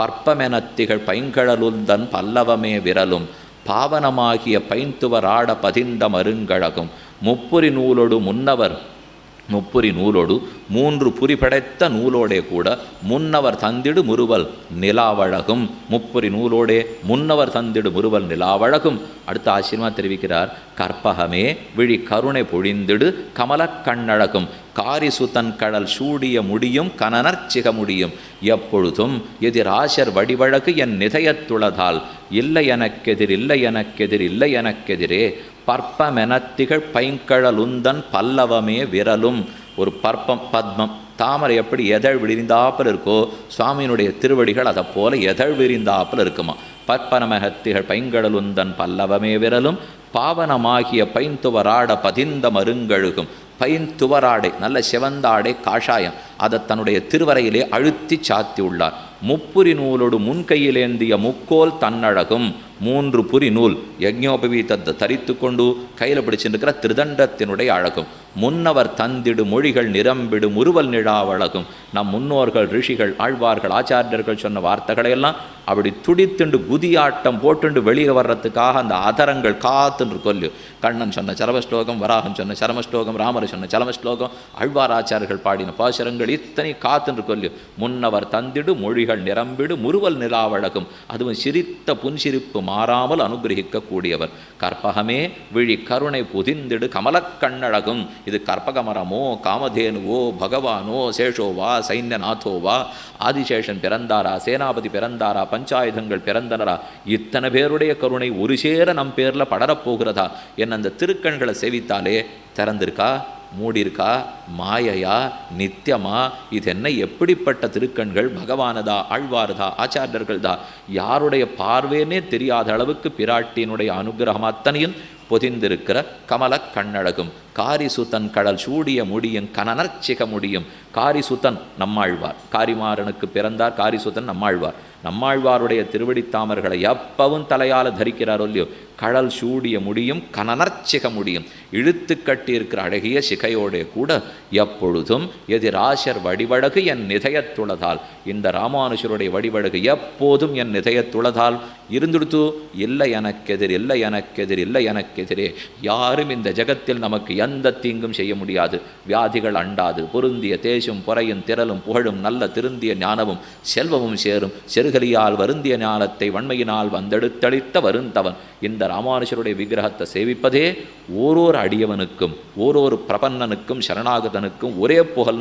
பற்பமெனத்திகள் பைங்கழலுந்தன் பல்லவமே விரலும். பாவனமாகிய பைந்துவராட பதிந்த மருங்கழகும். முப்புரி நூலொடு முன்னவர் முப்புரி நூலோடு மூன்று புரி படைத்த நூலோடே கூட முன்னவர் தந்திடு முறுவல் நிலாவழகும். முப்புரி நூலோடே முன்னவர் தந்திடு முறுவல் நிலாவழகும். அடுத்த ஆச்சரியமாக தெரிவிக்கிறார் கற்பகமே விழி கருணை பொழிந்திடு கமலக்கண்ணழகும் காரிசுதன் கடல் சூடிய முடியும் கனனர்ச்சிக முடியும் எப்பொழுதும் எதிராசர் வடிவழகு என் நிதயத்துளதால் இல்லை எனக்கெதிர் இல்லை எனக்கெதிர் இல்லை எனக்கெதிரே பற்பமெனத்திகள் பைங்கழலுந்தன் பல்லவமே விரலும். ஒரு பற்பம் பத்மம் தாமரை எப்படி எதழ் விரிந்தாப்பில் இருக்கோ சுவாமியினுடைய திருவடிகள் அதை போல எதழ் விரிந்தாப்பில் இருக்குமா? பற்பனமகத்திகள் பைங்கடலுந்தன் பல்லவமே விரலும் பாவனமாகிய பைந்துவராட பதிந்த மருங்கழுகும். பைந்துவராடை நல்ல செவந்தாடை காஷாயம் அதை தன்னுடைய திருவரையிலே அழுத்தி சாத்தி உள்ளார் முப்புரி நூலோடு முன்கையிலேந்திய முக்கோல் தன்னழகும். மூன்று புரி நூல் யஜ்ஞோபவீதத்தை தரித்து கொண்டு கையில் பிடிச்சிருக்கிற திருதண்டத்தினுடைய அழகும். முன்னவர் தந்திடு மொழிகள் நிரம்பிடு முறுவல் நிழாவழகும் நம் முன்னோர்கள் ரிஷிகள் ஆழ்வார்கள் ஆச்சாரியர்கள் சொன்ன வார்த்தைகளை எல்லாம் அப்படி துடித்துண்டு குதியாட்டம் போட்டுண்டு வெளியே வர்றதுக்காக அந்த அதரங்கள் காத்துன்று கொல்லு. கண்ணன் சொன்ன சரமஸ்லோகம் வராகன் சொன்ன சரமஸ்லோகம் ராமர் சொன்ன சரமஸ்லோகம் ஆச்சாரர்கள் பாடின பாசுரங்கள் இத்தனை காத்துன்று கொல்லு. முன்னவர் தந்திடு மொழிகள் நிரம்பிடு முறுவல் நிலாவழகும் அதுவும் சிரித்த புன்சிரிப்பு மாறாமல் அனுகிரகிக்கக்கூடியவர். கற்பகமே விழி கருணை புதிந்திடு கமலக்கண்ணழகும் இது கற்பகமரமோ காமதேனுவோ பகவானோ சேஷோவா சைன்யநாதோவா ஆதிசேஷன் பிறந்தாரா சேனாபதி பிறந்தாரா பஞ்சாயுதங்கள் பிறந்தனரா இத்தனை பேருடைய கருணை ஒரு சேர நம் பேரில் படரப்போகிறதா என்ன அந்த திருக்கண்களை சேவித்தாலே திறந்திருக்கா? மூடியிருக்கா? மாயையா? நித்தியமா? இது என்ன எப்படிப்பட்ட திருக்கண்கள்? பகவானதா? ஆழ்வாரதா? ஆச்சாரியர்கள்தா? யாருடைய பார்வேனே தெரியாத அளவுக்கு பிராட்டியினுடைய அனுகிரகம் அத்தனையும் பொதிந்திருக்கிற கமல கண்ணழகும். காரிசுத்தன் கடல் சூடிய முடியும் கனனர்ச்சிக முடியும். காரிசுத்தன் நம்மாழ்வார். காரிமாறனுக்கு பிறந்தார் காரிசுத்தன் நம்மாழ்வார். நம்மாழ்வாருடைய திருவடித்தாமர்களை எப்பவும் தலையால் தரிக்கிறாரோ இல்லையோ கடல் சூடிய முடியும் கனனர்ச்சிக முடியும். இழுத்து கட்டி இருக்கிற அழகிய சிகையோடே கூட எப்பொழுதும் எதிராசர் வடிவழகு என் நிதயத்துளதால் இந்த ராமானுஷருடைய வடிவழகு எப்போதும் என் நிதயத்துளதால் இருந்துடுத்து இல்லை எனக்கெதிர் இல்லை எனக்கெதிர் இல்லை எனக்கு எனக்கெதிரே யாரும் இந்த ஜெகத்தில் நமக்கு எந்த தீங்கும் செய்ய முடியாது. வியாதிகள் அண்டாது பொருந்திய தேசும் பொறையும் திரளும் புகழும் நல்ல திருந்திய ஞானமும் செல்வமும் சேரும். செருகலியால் வருந்திய ஞானத்தை வன்மையினால் வந்தெடுத்தளித்த வருந்தவன். இந்த ராமானுஷருடைய விக்கிரகத்தை சேவிப்பதே ஓரோரு அடியவனுக்கும் ஓரோரு பிரபன்னனுக்கும் சரணாகதனுக்கும் ஒரே புகழ்